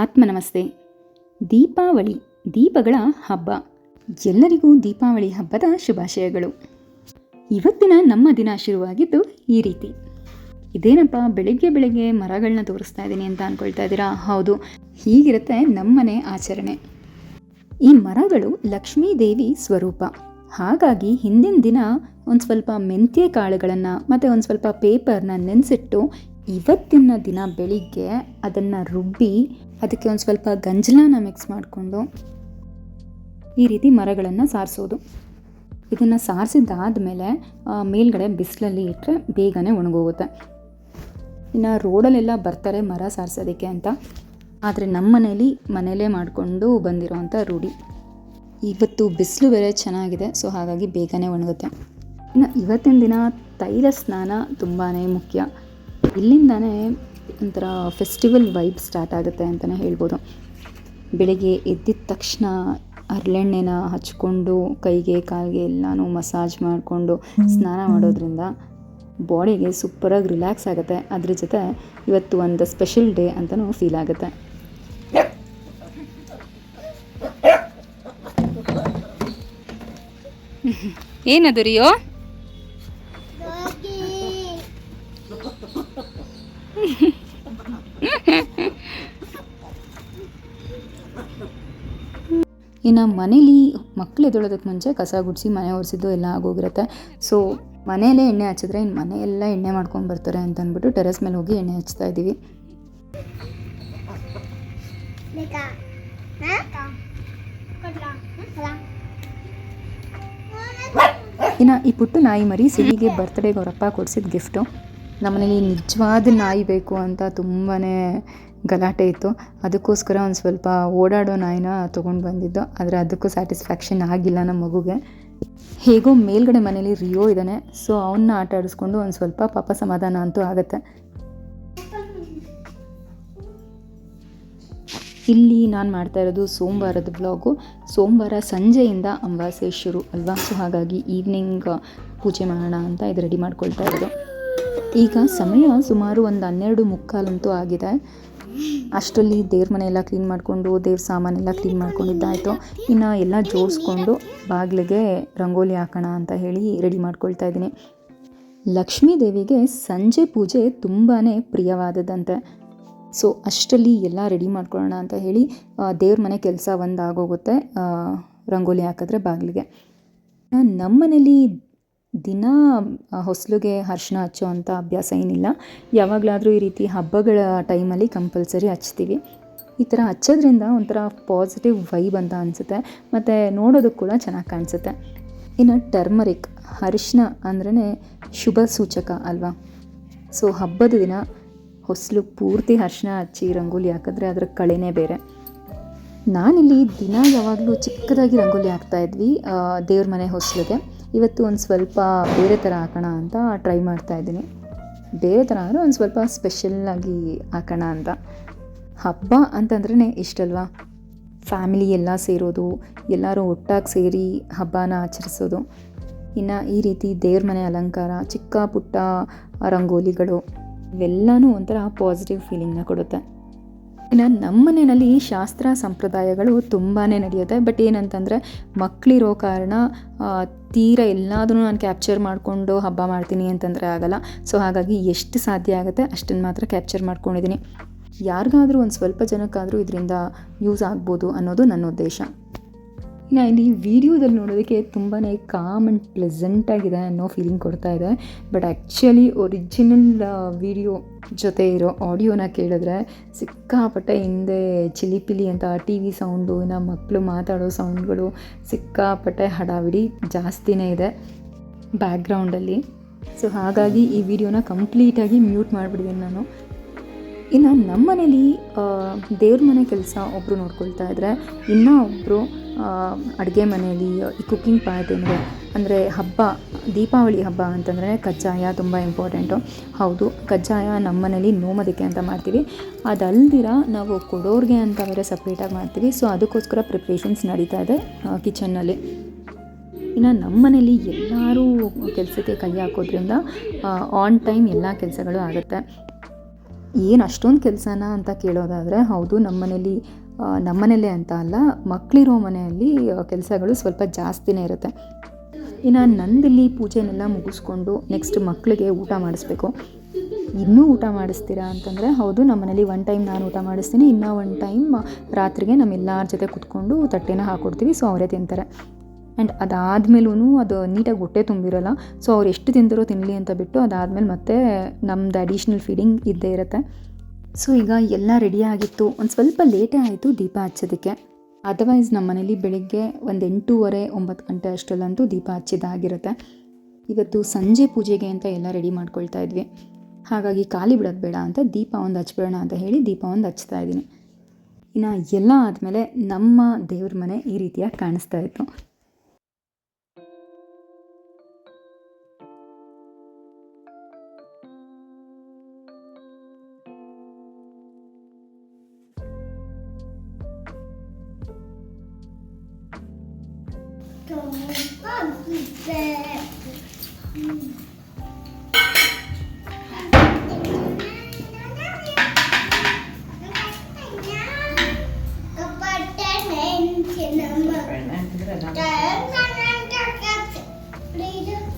ಆತ್ಮ ನಮಸ್ತೆ ದೀಪಾವಳಿ, ದೀಪಗಳ ಹಬ್ಬ. ಎಲ್ಲರಿಗೂ ದೀಪಾವಳಿ ಹಬ್ಬದ ಶುಭಾಶಯಗಳು. ಇವತ್ತಿನ ನಮ್ಮ ದಿನ ಶುರುವಾಗಿದ್ದು ಈ ರೀತಿ. ಇದೇನಪ್ಪ, ಬೆಳಿಗ್ಗೆ ಬೆಳಿಗ್ಗೆ ಮರಗಳನ್ನ ತೋರಿಸ್ತಾ ಇದ್ದೀನಿ ಅಂತ ಅನ್ಕೊಳ್ತಾ ಇದ್ದೀರಾ ಹೌದು, ಹೀಗಿರುತ್ತೆ ನಮ್ಮನೆ ಆಚರಣೆ. ಈ ಮರಗಳು ಲಕ್ಷ್ಮೀ ದೇವಿ ಸ್ವರೂಪ. ಹಾಗಾಗಿ ಹಿಂದಿನ ದಿನ ಒಂದು ಸ್ವಲ್ಪ ಮೆಂತ್ಯ ಕಾಳುಗಳನ್ನು ಮತ್ತು ಒಂದು ಸ್ವಲ್ಪ ಪೇಪರ್ನ ನೆನೆಸಿಟ್ಟು ಇವತ್ತಿನ ದಿನ ಬೆಳಿಗ್ಗೆ ಅದನ್ನು ರುಬ್ಬಿ ಅದಕ್ಕೆ ಒಂದು ಸ್ವಲ್ಪ ಗಂಜಲನ ಮಿಕ್ಸ್ ಮಾಡಿಕೊಂಡು ಈ ರೀತಿ ಮರಗಳನ್ನು ಸಾರಿಸೋದು. ಇದನ್ನು ಸಾರಿಸಿದ್ದಾದಮೇಲೆ ಮೇಲ್ಗಡೆ ಬಿಸಿಲಲ್ಲಿ ಇಟ್ಟರೆ ಬೇಗನೆ ಒಣಗೋಗುತ್ತೆ. ಇನ್ನು ರೋಡಲ್ಲೆಲ್ಲ ಬರ್ತಾರೆ ಮರ ಸಾರಿಸೋದಕ್ಕೆ ಅಂತ. ಆದರೆ ನಮ್ಮ ಮನೇಲಿ ಮನೇಲೇ ಮಾಡಿಕೊಂಡು ಬಂದಿರೋವಂಥ ರೂಢಿ. ಇವತ್ತು ಬಿಸಿಲು ಬೇರೆ ಚೆನ್ನಾಗಿದೆ, ಸೊ ಹಾಗಾಗಿ ಬೇಗನೆ ಒಣಗುತ್ತೆ. ಇನ್ನು ಇವತ್ತಿನ ದಿನ ತೈಲ ಸ್ನಾನ ತುಂಬಾ ಮುಖ್ಯ. ಇಲ್ಲಿಂದನೇ ಒಂಥರ ಫೆಸ್ಟಿವಲ್ ವೈಬ್ ಸ್ಟಾರ್ಟ್ ಆಗುತ್ತೆ ಅಂತಲೇ ಹೇಳ್ಬೋದು. ಬೆಳಿಗ್ಗೆ ಎದ್ದಿದ ತಕ್ಷಣ ಹರಳೆಣ್ಣೆನ ಹಚ್ಕೊಂಡು ಕೈಗೆ ಕಾಲಿಗೆ ಎಲ್ಲನೂ ಮಸಾಜ್ ಮಾಡಿಕೊಂಡು ಸ್ನಾನ ಮಾಡೋದ್ರಿಂದ ಬಾಡಿಗೆ ಸೂಪರಾಗಿ ರಿಲ್ಯಾಕ್ಸ್ ಆಗುತ್ತೆ. ಅದ್ರ ಜೊತೆ ಇವತ್ತು ಒಂದು ಸ್ಪೆಷಲ್ ಡೇ ಅಂತಲೂ ಫೀಲ್ ಆಗುತ್ತೆ. ಏನದು ರಿಯೋ ಮನೇಲಿ ಮಕ್ಳು ಎದೊಳೋದಕ್ಕೆ ಮುಂಚೆ ಕಸ ಗುಡಿಸಿ ಮನೆ ಒರೆಸಿದ್ದು ಎಲ್ಲ ಆಗೋಗಿರುತ್ತೆ. ಸೊ ಮನೆಯಲ್ಲೇ ಎಣ್ಣೆ ಹಚ್ಚಿದ್ರೆ ಇನ್ನು ಮನೆಯೆಲ್ಲ ಎಣ್ಣೆ ಮಾಡ್ಕೊಂಡು ಬರ್ತಾರೆ ಅಂತ ಅಂದ್ಬಿಟ್ಟು ಟೆರೆಸ್ ಮೇಲೆ ಹೋಗಿ ಎಣ್ಣೆ ಹಚ್ತಾ ಇದ್ದೀವಿ ಇನ್ನು ಈ ಪುಟ್ಟು ನಾಯಿ ಮರಿ ಸಿಹಿಗೆ ಬರ್ತ್ಡೇಗೆ ಅವರಪ್ಪ ಕೊಡಿಸಿದ ಗಿಫ್ಟು ನಮ್ಮನೇಲಿ ನಿಜವಾದ ನಾಯಿ ಬೇಕು ಅಂತ ತುಂಬಾ ಗಲಾಟೆ ಇತ್ತು. ಅದಕ್ಕೋಸ್ಕರ ಒಂದು ಸ್ವಲ್ಪ ಓಡಾಡೋ ನಾಯಿನ ತೊಗೊಂಡು ಬಂದಿದ್ದು. ಆದರೆ ಅದಕ್ಕೂ ಸ್ಯಾಟಿಸ್ಫ್ಯಾಕ್ಷನ್ ಆಗಿಲ್ಲ ನಮ್ಮ ಮಗುಗೆ. ಹೇಗೋ ಮೇಲ್ಗಡೆ ಮನೇಲಿ ರಿಯೋ ಇದ್ದಾನೆ. ಸೊ ಅವನ್ನ ಆಟ ಆಡಿಸ್ಕೊಂಡು ಒಂದು ಸ್ವಲ್ಪ ಪಾಪ ಸಮಾಧಾನ ಅಂತೂ ಆಗುತ್ತೆ. ಇಲ್ಲಿ ನಾನು ಮಾಡ್ತಾ ಇರೋದು ಸೋಮವಾರದ ಬ್ಲಾಗು ಸೋಮವಾರ ಸಂಜೆಯಿಂದ ಅಮಾವಾಸ್ಯೆ ಶುರು ಅಲ್ವಾ? ಸೊ ಹಾಗಾಗಿ ಈವ್ನಿಂಗ್ ಪೂಜೆ ಮಾಡೋಣ ಅಂತ ಇದು ರೆಡಿ ಮಾಡ್ಕೊಳ್ತಾ ಇರೋದು. ಈಗ ಸಮಯ ಸುಮಾರು ಒಂದು ಹನ್ನೆರಡು ಮುಕ್ಕಾಲಂತೂ ಆಗಿದೆ. ಅಷ್ಟರಲ್ಲಿ ದೇವ್ರ ಮನೆ ಎಲ್ಲ ಕ್ಲೀನ್ ಮಾಡಿಕೊಂಡು, ದೇವ್ರ ಸಾಮಾನೆಲ್ಲ ಕ್ಲೀನ್ ಮಾಡ್ಕೊಂಡಿದ್ದಾಯಿತು. ಇನ್ನು ಎಲ್ಲ ಜೋಡಿಸ್ಕೊಂಡು ಬಾಗಿಲಿಗೆ ರಂಗೋಲಿ ಹಾಕೋಣ ಅಂತ ಹೇಳಿ ರೆಡಿ ಮಾಡ್ಕೊಳ್ತಾ ಇದ್ದೀನಿ. ಲಕ್ಷ್ಮೀ ದೇವಿಗೆ ಸಂಜೆ ಪೂಜೆ ತುಂಬಾ ಪ್ರಿಯವಾದದಂತೆ ಸೊ ಅಷ್ಟರಲ್ಲಿ ಎಲ್ಲ ರೆಡಿ ಮಾಡ್ಕೊಳ್ಳೋಣ ಅಂತ ಹೇಳಿ ದೇವ್ರ ಮನೆ ಕೆಲಸ ಒಂದಾಗೋಗುತ್ತೆ ರಂಗೋಲಿ ಹಾಕಿದ್ರೆ ಬಾಗಿಲಿಗೆ. ನಮ್ಮ ಮನೇಲಿ ದಿನ ಹೊಸಲಿಗೆ ಅರ್ಶಿನ ಹಚ್ಚೋ ಅಂಥ ಅಭ್ಯಾಸ ಏನಿಲ್ಲ. ಯಾವಾಗಲಾದರೂ ಈ ರೀತಿ ಹಬ್ಬಗಳ ಟೈಮಲ್ಲಿ ಕಂಪಲ್ಸರಿ ಹಚ್ತೀವಿ. ಈ ಥರ ಹಚ್ಚೋದ್ರಿಂದ ಒಂಥರ ಪಾಸಿಟಿವ್ ವೈಬ್ ಅಂತ ಅನಿಸುತ್ತೆ. ಮತ್ತು ನೋಡೋದಕ್ಕೆ ಕೂಡ ಚೆನ್ನಾಗಿ ಕಾಣಿಸುತ್ತೆ. ಇನ್ನು ಟರ್ಮರಿಕ್ ಅರಿಶಿನ ಅಂದ್ರೇ ಶುಭ ಸೂಚಕ ಅಲ್ವಾ? ಸೊ, ಹಬ್ಬದ ದಿನ ಹೊಸಲು ಪೂರ್ತಿ ಅರಿಶಿನ ಹಚ್ಚಿ ರಂಗೋಲಿ ಹಾಕಿದ್ರೆ ಅದರ ಕಳೆನೇ ಬೇರೆ. ನಾನಿಲ್ಲಿ ದಿನ ಯಾವಾಗಲೂ ಚಿಕ್ಕದಾಗಿ ರಂಗೋಲಿ ಹಾಕ್ತಾಯಿದ್ವಿ ದೇವ್ರ ಮನೆ ಹೊಸಲಿಗೆ. ಇವತ್ತು ಒಂದು ಸ್ವಲ್ಪ ಬೇರೆ ಥರ ಹಾಕೋಣ ಅಂತ ಟ್ರೈ ಮಾಡ್ತಾ ಇದ್ದೀನಿ. ಬೇರೆ ಥರ ಅಂದರೆ ಒಂದು ಸ್ವಲ್ಪ ಸ್ಪೆಷಲ್ಲಾಗಿ ಹಾಕೋಣ ಅಂತ. ಹಬ್ಬ ಅಂತಂದ್ರೆ ಇಷ್ಟಲ್ವಾ? ಫ್ಯಾಮಿಲಿ ಎಲ್ಲ ಸೇರೋದು, ಎಲ್ಲರೂ ಒಟ್ಟಾಗಿ ಸೇರಿ ಹಬ್ಬನ ಆಚರಿಸೋದು. ಇನ್ನು ಈ ರೀತಿ ದೇವ್ರ ಮನೆ ಅಲಂಕಾರ, ಚಿಕ್ಕ ಪುಟ್ಟ ರಂಗೋಲಿಗಳು, ಇವೆಲ್ಲನೂ ಒಂಥರ ಪಾಸಿಟಿವ್ ಫೀಲಿಂಗ್ನ ಕೊಡುತ್ತೆ. ಇನ್ನು ನಮ್ಮ ಮನೆಯಲ್ಲಿ ಶಾಸ್ತ್ರ ಸಂಪ್ರದಾಯಗಳು ತುಂಬಾ ನಡೆಯುತ್ತೆ. ಬಟ್ ಏನಂತಂದರೆ ಮಕ್ಕಳಿರೋ ಕಾರಣ ತೀರ ಎಲ್ಲಾದರೂ ನಾನು ಕ್ಯಾಪ್ಚರ್ ಮಾಡಿಕೊಂಡು ಹಬ್ಬ ಮಾಡ್ತೀನಿ ಅಂತಂದರೆ ಆಗಲ್ಲ. ಸೊ ಹಾಗಾಗಿ ಎಷ್ಟು ಸಾಧ್ಯ ಆಗುತ್ತೆ ಅಷ್ಟನ್ನು ಮಾತ್ರ ಕ್ಯಾಪ್ಚರ್ ಮಾಡ್ಕೊಂಡಿದ್ದೀನಿ. ಯಾರಿಗಾದರೂ ಒಂದು ಸ್ವಲ್ಪ ಜನಕ್ಕಾದರೂ ಇದರಿಂದ ಯೂಸ್ ಆಗ್ಬೋದು ಅನ್ನೋದು ನನ್ನ ಉದ್ದೇಶ. ಇನ್ನು ಈ ವಿಡಿಯೋದಲ್ಲಿ ನೋಡೋದಕ್ಕೆ ತುಂಬಾ ಕಾಮ್ ಆ್ಯಂಡ್ ಪ್ಲೆಸೆಂಟಾಗಿದೆ ಅನ್ನೋ ಫೀಲಿಂಗ್ ಕೊಡ್ತಾ ಇದೆ. ಬಟ್ ಆ್ಯಕ್ಚುಲಿ ಒರಿಜಿನಲ್ ವಿಡಿಯೋ ಜೊತೆ ಇರೋ ಆಡಿಯೋನ ಕೇಳಿದ್ರೆ ಸಿಕ್ಕಾಪಟ್ಟೆ ಹಿಂದೆ ಚಿಲಿಪಿಲಿ ಅಂತ ಟಿ ವಿ ಸೌಂಡು ಇನ್ನು ಮಕ್ಕಳು ಮಾತಾಡೋ ಸೌಂಡ್ಗಳು ಸಿಕ್ಕಾಪಟ್ಟೆ ಹಡಾವಿಡಿ ಜಾಸ್ತಿನೇ ಇದೆ ಬ್ಯಾಕ್ಗ್ರೌಂಡಲ್ಲಿ ಸೊ ಹಾಗಾಗಿ ಈ ವಿಡಿಯೋನ ಕಂಪ್ಲೀಟಾಗಿ ಮ್ಯೂಟ್ ಮಾಡಿಬಿಟ್ಟಿದ್ದೀನಿ ನಾನು. ಇನ್ನು ನಮ್ಮ ಮನೇಲಿ ದೇವ್ರ ಮನೆ ಕೆಲಸ ಒಬ್ಬರು ನೋಡ್ಕೊಳ್ತಾ ಇದ್ದರೆ ಇನ್ನೂ ಒಬ್ಬರು ಅಡುಗೆ ಮನೆಯಲ್ಲಿ ಈ ಕುಕ್ಕಿಂಗ್ ಪಾರ್ಟ್ ಏನಿದೆ ಅಂದರೆ ಹಬ್ಬ, ದೀಪಾವಳಿ ಹಬ್ಬ ಅಂತಂದರೆ ಕಜ್ಜಾಯ ತುಂಬ ಇಂಪಾರ್ಟೆಂಟು ಹೌದು, ಕಜ್ಜಾಯ ನಮ್ಮ ಮನೇಲಿ ನೋಮದಕ್ಕೆ ಅಂತ ಮಾಡ್ತೀವಿ. ಅದಲ್ದಿರ ನಾವು ಕೊಡೋರಿಗೆ ಅಂತ ಬೇರೆ ಸಪ್ರೇಟಾಗಿ ಮಾಡ್ತೀವಿ. ಸೊ ಅದಕ್ಕೋಸ್ಕರ ಪ್ರಿಪ್ರೇಷನ್ಸ್ ನಡೀತಾ ಇದೆ ಕಿಚನ್ನಲ್ಲಿ ಇನ್ನು ನಮ್ಮ ಮನೇಲಿ ಎಲ್ಲರೂ ಕೆಲಸಕ್ಕೆ ಕೈ ಹಾಕೋದ್ರಿಂದ ಆನ್ ಟೈಮ್ ಎಲ್ಲ ಕೆಲಸಗಳು ಆಗುತ್ತೆ. ಏನು ಅಷ್ಟೊಂದು ಕೆಲಸನ ಅಂತ ಕೇಳೋದಾದರೆ, ಹೌದು, ನಮ್ಮನೇಲಿ ನಮ್ಮನೇಲೇ ಅಂತ ಅಲ್ಲ, ಮಕ್ಕಳಿರೋ ಮನೆಯಲ್ಲಿ ಕೆಲಸಗಳು ಸ್ವಲ್ಪ ಜಾಸ್ತಿನೇ ಇರುತ್ತೆ. ಇನ್ನು ನಂದಿಲ್ಲಿ ಪೂಜೆನೆಲ್ಲ ಮುಗಿಸ್ಕೊಂಡು ನೆಕ್ಸ್ಟ್ ಮಕ್ಕಳಿಗೆ ಊಟ ಮಾಡಿಸ್ಬೇಕು. ಇನ್ನೂ ಊಟ ಮಾಡಿಸ್ತೀರಾ ಅಂತಂದರೆ, ಹೌದು ನಮ್ಮ ಮನೇಲಿ ಒನ್ ಟೈಮ್ ನಾನು ಊಟ ಮಾಡಿಸ್ತೀನಿ, ಇನ್ನೂ ಒನ್ ಟೈಮ್ ರಾತ್ರಿಗೆ ನಮ್ಮೆಲ್ಲರ ಜೊತೆ ಕುತ್ಕೊಂಡು ತಟ್ಟೆನ ಹಾಕ್ಕೊಡ್ತೀವಿ ಸೊ ಅವರೇ ತಿಂತಾರೆ. ಆ್ಯಂಡ್ ಅದಾದಮೇಲೂ ಅದು ನೀಟಾಗಿ ಹೊಟ್ಟೆ ತುಂಬಿರೋಲ್ಲ ಸೊ ಅವ್ರು ಎಷ್ಟು ತಿಂದಿರೋ ತಿನ್ನಲಿ ಅಂತ ಬಿಟ್ಟು ಅದಾದಮೇಲೆ ಮತ್ತೆ ನಮ್ಮದು ಅಡಿಷ್ನಲ್ ಫೀಡಿಂಗ್ ಇದ್ದೇ ಇರುತ್ತೆ. ಸೊ ಈಗ ಎಲ್ಲ ರೆಡಿ ಆಗಿತ್ತು. ಒಂದು ಸ್ವಲ್ಪ ಲೇಟೇ ಆಯಿತು ದೀಪ ಹಚ್ಚೋದಕ್ಕೆ. ಅದರ್ವೈಸ್ ನಮ್ಮ ಮನೇಲಿ ಬೆಳಗ್ಗೆ ಒಂದು ಎಂಟೂವರೆ, ಒಂಬತ್ತು ಗಂಟೆ ಅಷ್ಟರಲ್ಲಂತೂ ದೀಪ ಹಚ್ಚಿದ್ದಾಗಿರುತ್ತೆ. ಇವತ್ತು ಸಂಜೆ ಪೂಜೆಗೆ ಅಂತ ಎಲ್ಲ ರೆಡಿ ಮಾಡ್ಕೊಳ್ತಾ ಇದ್ವಿ. ಹಾಗಾಗಿ ಖಾಲಿ ಬಿಡೋದು ಬೇಡ ಅಂತ ದೀಪ ಒಂದು ಹಚ್ಬಿಡೋಣ ಅಂತ ಹೇಳಿ ದೀಪ ಒಂದು ಹಚ್ತಾ ಇದ್ದೀನಿ. ಇನ್ನು ಎಲ್ಲ ಆದಮೇಲೆ ನಮ್ಮ ದೇವ್ರ ಮನೆ ಈ ರೀತಿಯಾಗಿ ಕಾಣಿಸ್ತಾ ಇತ್ತು.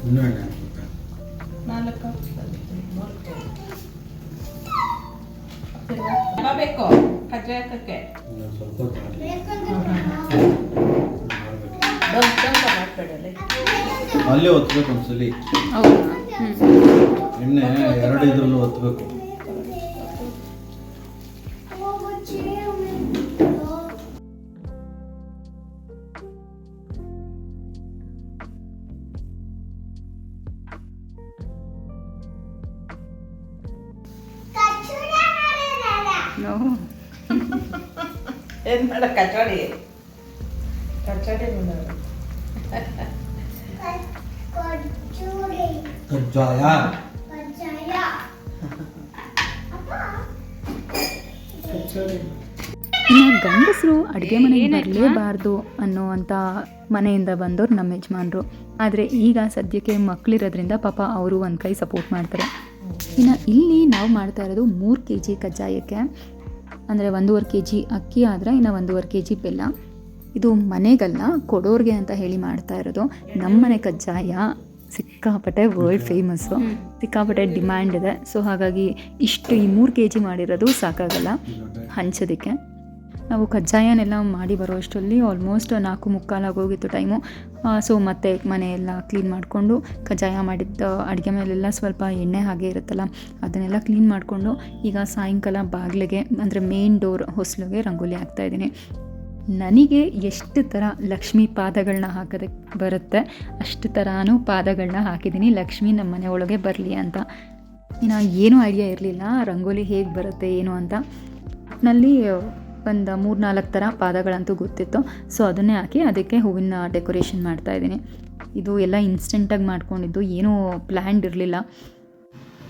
ಇನ್ನೂ ಎಣ್ಣೆ ಹಾಕ್ಬೇಕಾ? ಬೇಕು ಕಜ್ಜಾಯ ಅಲ್ಲೇ ಒತ್ತಬೇಕು ಒಂದ್ಸಲಿ ಎಣ್ಣೆ ಎರಡು ಇದ್ರಲ್ಲೂ ಒತ್ತಬೇಕು ಏನ್ ಮಾಡ ಕಚೋಡಿ ಕಚೋಡಿ ಮಾಡೋದು ಕಜ್ಜಾಯ ಇನ್ನು ಗಂಡಸರು ಅಡುಗೆ ಮನೆಗೆ ಬರಲೇಬಾರ್ದು ಅನ್ನೋವಂಥ ಮನೆಯಿಂದ ಬಂದವ್ರು ನಮ್ಮ ಯಜಮಾನ್ರು. ಆದರೆ ಈಗ ಸದ್ಯಕ್ಕೆ ಮಕ್ಕಳಿರೋದ್ರಿಂದ ಪಾಪ ಅವರು ಒಂದು ಕೈ ಸಪೋರ್ಟ್ ಮಾಡ್ತಾರೆ. ಇನ್ನು ಇಲ್ಲಿ ನಾವು ಮಾಡ್ತಾ ಇರೋದು ಮೂರು ಕೆ ಜಿ ಕಜ್ಜಾಯಕ್ಕೆ. ಅಂದರೆ ಒಂದೂವರೆ ಕೆ ಜಿ ಅಕ್ಕಿ ಆದರೆ ಇನ್ನು ಒಂದೂವರೆ ಕೆ ಜಿ ಬೆಲ್ಲ. ಇದು ಮನೆಗಲ್ಲ ಕೊಡೋರ್ಗೆ ಅಂತ ಹೇಳಿ ಮಾಡ್ತಾ ಇರೋದು. ನಮ್ಮನೆ ಕಜ್ಜಾಯ ಸಿಕ್ಕಾಪಟ್ಟೆ ವರ್ಲ್ಡ್ ಫೇಮಸ್ಸು ಸಿಕ್ಕಾಪಟ್ಟೆ ಡಿಮ್ಯಾಂಡ್ ಇದೆ. ಸೊ ಹಾಗಾಗಿ ಇಷ್ಟು ಈ ಮೂರು ಕೆ ಜಿ ಮಾಡಿರೋದು ಸಾಕಾಗಲ್ಲ. ಹಂಚೋದಕ್ಕೆ. ನಾವು ಕಜ್ಜಾಯನೆಲ್ಲ ಮಾಡಿ ಬರೋ ಅಷ್ಟರಲ್ಲಿ ಆಲ್ಮೋಸ್ಟ್ ನಾಲ್ಕು ಮುಕ್ಕಾಲಾಗೋಗಿತ್ತು ಟೈಮು ಸೊ ಮತ್ತೆ ಮನೆಯೆಲ್ಲ ಕ್ಲೀನ್ ಮಾಡಿಕೊಂಡು ಕಜ್ಜಾಯ ಮಾಡಿದ್ದ ಅಡುಗೆ ಮೇಲೆಲ್ಲ ಸ್ವಲ್ಪ ಎಣ್ಣೆ ಹಾಗೆ ಇರುತ್ತಲ್ಲ ಅದನ್ನೆಲ್ಲ ಕ್ಲೀನ್ ಮಾಡಿಕೊಂಡು ಈಗ ಸಾಯಂಕಾಲ ಬಾಗಿಲಿಗೆ ಅಂದರೆ ಮೇನ್ ಡೋರ್ ಹೊಸಲಿಗೆ ರಂಗೋಲಿ ಹಾಕ್ತಾಯಿದ್ದೀನಿ ನನಗೆ ಎಷ್ಟು ಥರ ಲಕ್ಷ್ಮಿ ಪಾದಗಳನ್ನ ಹಾಕೋದಕ್ಕೆ ಬರುತ್ತೆ, ಅಷ್ಟು ಥರನೂ ಪಾದಗಳನ್ನ ಹಾಕಿದ್ದೀನಿ. ಲಕ್ಷ್ಮಿ ನಮ್ಮ ಮನೆ ಒಳಗೆ ಬರಲಿ ಅಂತ. ಇನ್ನು ಏನೂ ಐಡಿಯಾ ಇರಲಿಲ್ಲ. ರಂಗೋಲಿ ಹೇಗೆ ಬರುತ್ತೆ, ಏನು ಅಂತ. ನಲ್ಲಿ ಒಂದು ಮೂರು ನಾಲ್ಕು ಥರ ಪಾದಗಳಂತೂ ಗೊತ್ತಿತ್ತು. ಸೊ ಅದನ್ನೇ ಹಾಕಿ ಅದಕ್ಕೆ ಹೂವಿನ ಡೆಕೋರೇಷನ್ ಮಾಡ್ತಾ ಇದ್ದೀನಿ. ಇದು ಎಲ್ಲ ಇನ್ಸ್ಟೆಂಟಾಗಿ ಮಾಡ್ಕೊಂಡಿದ್ದು. ಏನೂ ಪ್ಲ್ಯಾಂಡ್ ಇರಲಿಲ್ಲ.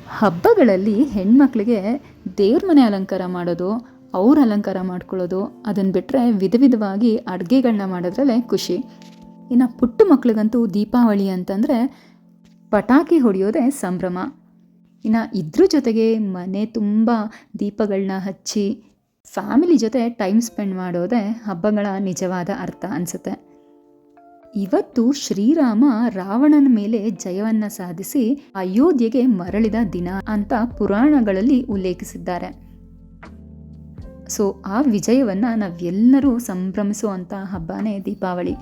ಹಬ್ಬಗಳಲ್ಲಿ ಹೆಣ್ಮಕ್ಳಿಗೆ ದೇವ್ರ ಮನೆ ಅಲಂಕಾರ ಮಾಡೋದು ಅವ್ರ ಅಲಂಕಾರ ಮಾಡ್ಕೊಳ್ಳೋದು ಅದನ್ನು ಬಿಟ್ಟರೆ ವಿಧ ವಿಧವಾಗಿ ಅಡುಗೆಗಳನ್ನ ಮಾಡೋದ್ರಲ್ಲೇ ಖುಷಿ. ಇನ್ನು ಪುಟ್ಟ ಮಕ್ಳಿಗಂತೂ ದೀಪಾವಳಿ ಅಂತಂದರೆ ಪಟಾಕಿ ಹೊಡೆಯೋದೇ ಸಂಭ್ರಮ. ಇನ್ನು ಇದ್ರ ಜೊತೆಗೆ ಮನೆ ತುಂಬ ದೀಪಗಳನ್ನ ಹಚ್ಚಿ, ಫ್ಯಾಮಿಲಿ ಜೊತೆ ಟೈಮ್ ಸ್ಪೆಂಡ್ ಮಾಡೋದೇ ಹಬ್ಬಗಳ ನಿಜವಾದ ಅರ್ಥ ಅನಿಸುತ್ತೆ. ಇವತ್ತು ಶ್ರೀರಾಮ ರಾವಣನ ಮೇಲೆ ಜಯವನ್ನ ಸಾಧಿಸಿ ಅಯೋಧ್ಯೆಗೆ ಮರಳಿದ ದಿನ ಅಂತ ಪುರಾಣಗಳಲ್ಲಿ ಉಲ್ಲೇಖಿಸಿದ್ದಾರೆ. ಸೊ ಆ ವಿಜಯವನ್ನು ನಾವೆಲ್ಲರೂ ಸಂಭ್ರಮಿಸುವಂಥ ಹಬ್ಬನೇ ದೀಪಾವಳಿ.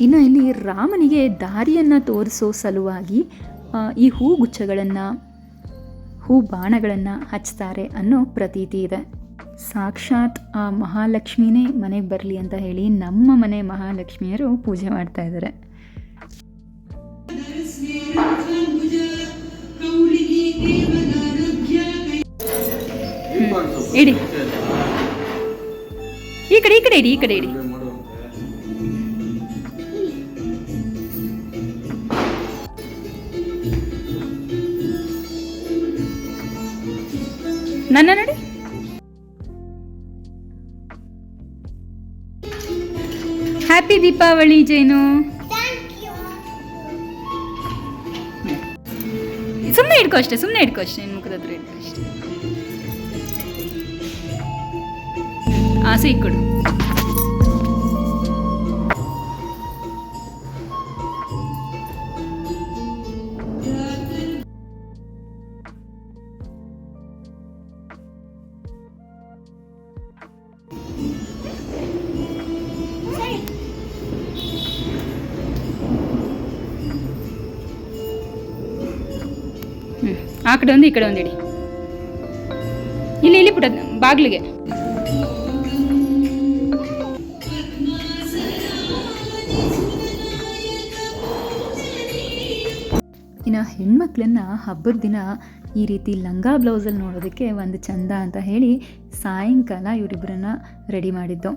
ಇನ್ನು ಇಲ್ಲಿ ರಾಮನಿಗೆ ದಾರಿಯನ್ನು ತೋರಿಸೋ ಸಲುವಾಗಿ ಈ ಹೂಗುಚ್ಛಗಳನ್ನು ಹೂ ಬಾಣಗಳನ್ನು ಹಚ್ತಾರೆ ಅನ್ನೋ ಪ್ರತೀತಿ ಇದೆ. ಸಾಕ್ಷಾತ್ ಆ ಮಹಾಲಕ್ಷ್ಮಿನೇ ಮನೆಗೆ ಬರಲಿ ಅಂತ ಹೇಳಿ ನಮ್ಮ ಮನೆ ಮಹಾಲಕ್ಷ್ಮಿಯರು ಪೂಜೆ ಮಾಡ್ತಾ ಇದ್ದಾರೆ ಇಡಿ. ಕಡೆ, ಈ ಕಡೆ ಇಡಿ ಈ ಕಡೆ ಇಡಿ ನನ್ನ ನೋಡಿ. ಹ್ಯಾಪಿ ದೀಪಾವಳಿ ಜೈನು ಸುಮ್ಮನೆ ಇಡ್ಕೋ ಅಷ್ಟೇ ಸುಮ್ಮನೆ ಇಡ್ಕೋ ಅಷ್ಟೇ ಮುಖದ ಹತ್ರ ಇಡ್ಕೋ ಅಷ್ಟೇ. ಆಸೆ ಇಕ್ಕೊಡು ಹ್ಞೂ ಆ ಕಡೆ ಒಂದು ಈ ಕಡೆ ಒಂದು ಇಡಿ ಇಲ್ಲಿ ಇಲ್ಲಿ ಪುಟ್ಟ ಬಾಗಿಲಿಗೆ ಹೆಣ್ಮಕ್ಳನ್ನ ಹಬ್ಬದ ದಿನ ಈ ರೀತಿ ಲಂಗಾ ಬ್ಲೌಸಲ್ಲಿ ನೋಡೋದಕ್ಕೆ ಒಂದು ಚಂದ ಅಂತ ಹೇಳಿ ಸಾಯಂಕಾಲ ಇವರಿಬ್ಬರನ್ನ ರೆಡಿ ಮಾಡಿದ್ದು.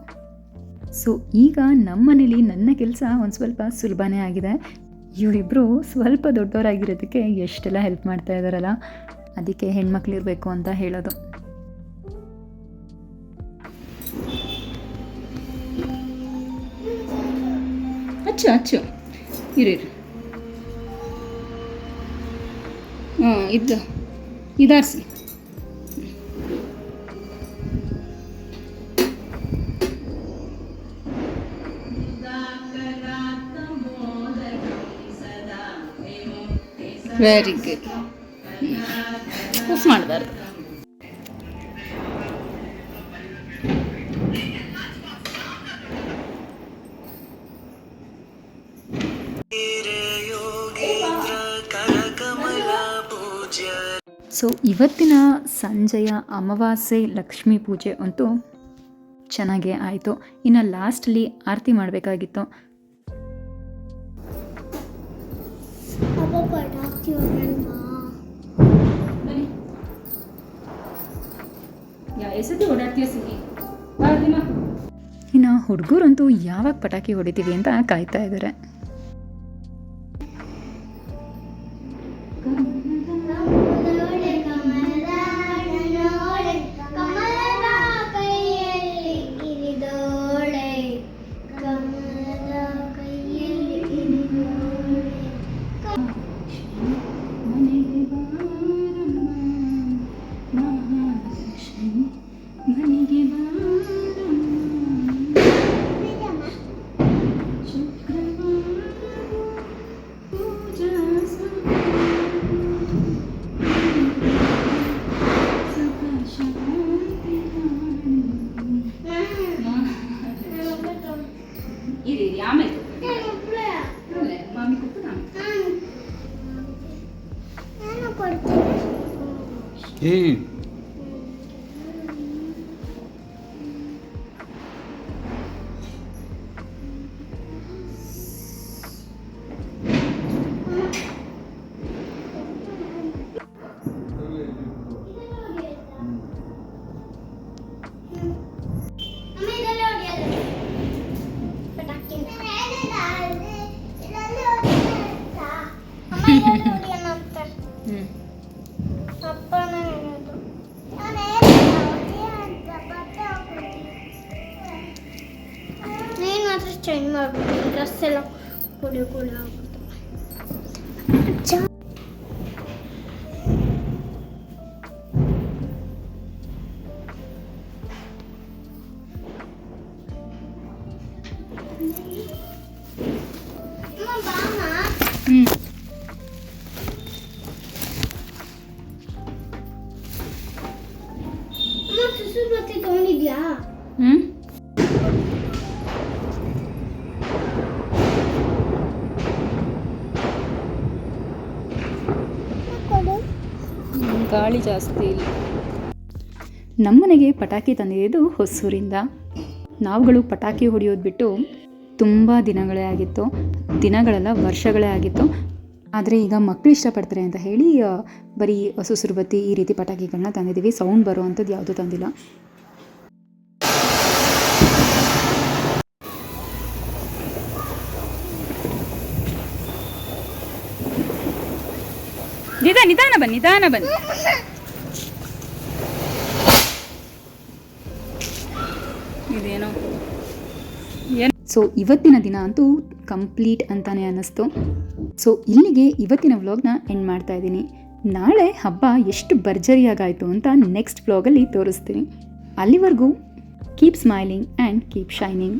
ಸೊ ಈಗ ನಮ್ಮನೇಲಿ ನನ್ನ ಕೆಲಸ ಒಂದು ಸ್ವಲ್ಪ ಸುಲಭನೇ ಆಗಿದೆ. ಇವರಿಬ್ಬರು ಸ್ವಲ್ಪ ದೊಡ್ಡವರಾಗಿರೋದಕ್ಕೆ ಎಷ್ಟೆಲ್ಲ ಹೆಲ್ಪ್ ಮಾಡ್ತಾ ಇದ್ದಾರಲ್ಲ ಅದಕ್ಕೆ ಹೆಣ್ಮಕ್ಳಿರಬೇಕು ಅಂತ ಹೇಳೋದು. ಅಚ್ಚು ಅಚ್ಚು. ಇರು. ಇರು ಹಾಂ ಇದು ಇದಾರಿಸಿ ವೆರಿ ಗುಡ್ ಉಫ್ ಮಾಡಬಾರ್ದು. ಸೊ ಇವತ್ತಿನ ಸಂಜೆಯ ಅಮಾವಾಸ್ಯೆ ಲಕ್ಷ್ಮೀ ಪೂಜೆ ಅಂತೂ ಚೆನ್ನಾಗೇ ಆಯಿತು. ಇನ್ನು ಲಾಸ್ಟಲ್ಲಿ ಆರತಿ ಮಾಡಬೇಕಾಗಿತ್ತು. ಇನ್ನು ಹುಡುಗರಂತೂ ಯಾವಾಗ ಪಟಾಕಿ ಹೊಡಿತೀವಿ ಅಂತ ಕಾಯ್ತಾ ಇದ್ದಾರೆ ಗಾಳಿ ಜಾಸ್ತಿ ಇಲ್ಲ. ನಮ್ಮನೆಗೆ ಪಟಾಕಿ ತಂದಿದ್ದು ಹೊಸೂರಿಂದ. ನಾವುಗಳು ಪಟಾಕಿ ಹೊಡೆಯೋದು ಬಿಟ್ಟು ತುಂಬ ದಿನಗಳೇ ಆಗಿತ್ತು. ದಿನಗಳೆಲ್ಲ ವರ್ಷಗಳೇ ಆಗಿತ್ತು. ಆದರೆ ಈಗ ಮಕ್ಕಳು ಇಷ್ಟಪಡ್ತಾರೆ ಅಂತ ಹೇಳಿ ಬರೀ ಸುಸುರು ಬತ್ತಿ ಈ ರೀತಿ ಪಟಾಕಿಗಳನ್ನ ತಂದಿದ್ದೀವಿ ಸೌಂಡ್ ಬರುವಂಥದ್ದು ಯಾವುದೂ ತಂದಿಲ್ಲ. ನಿಧಾನ ನಿಧಾನ ಬನ್ನಿ ನಿಧಾನ ಬನ್ನಿ. ಇದೇನೋ? ಸೊ ಇವತ್ತಿನ ದಿನ ಅಂತೂ ಕಂಪ್ಲೀಟ್ ಅಂತಾನೆ ಅನ್ನಿಸ್ತು. ಸೊ ಇಲ್ಲಿಗೆ ಇವತ್ತಿನ ವ್ಲಾಗ್ನ ಎಂಡ್ ಮಾಡ್ತಾ ಇದ್ದೀನಿ. ನಾಳೆ ಹಬ್ಬ ಎಷ್ಟು ಭರ್ಜರಿಯಾಗಾಯಿತು ಅಂತ ನೆಕ್ಸ್ಟ್ ವ್ಲಾಗಲ್ಲಿ ತೋರಿಸ್ತೀನಿ. ಅಲ್ಲಿವರೆಗೂ keep smiling and keep shining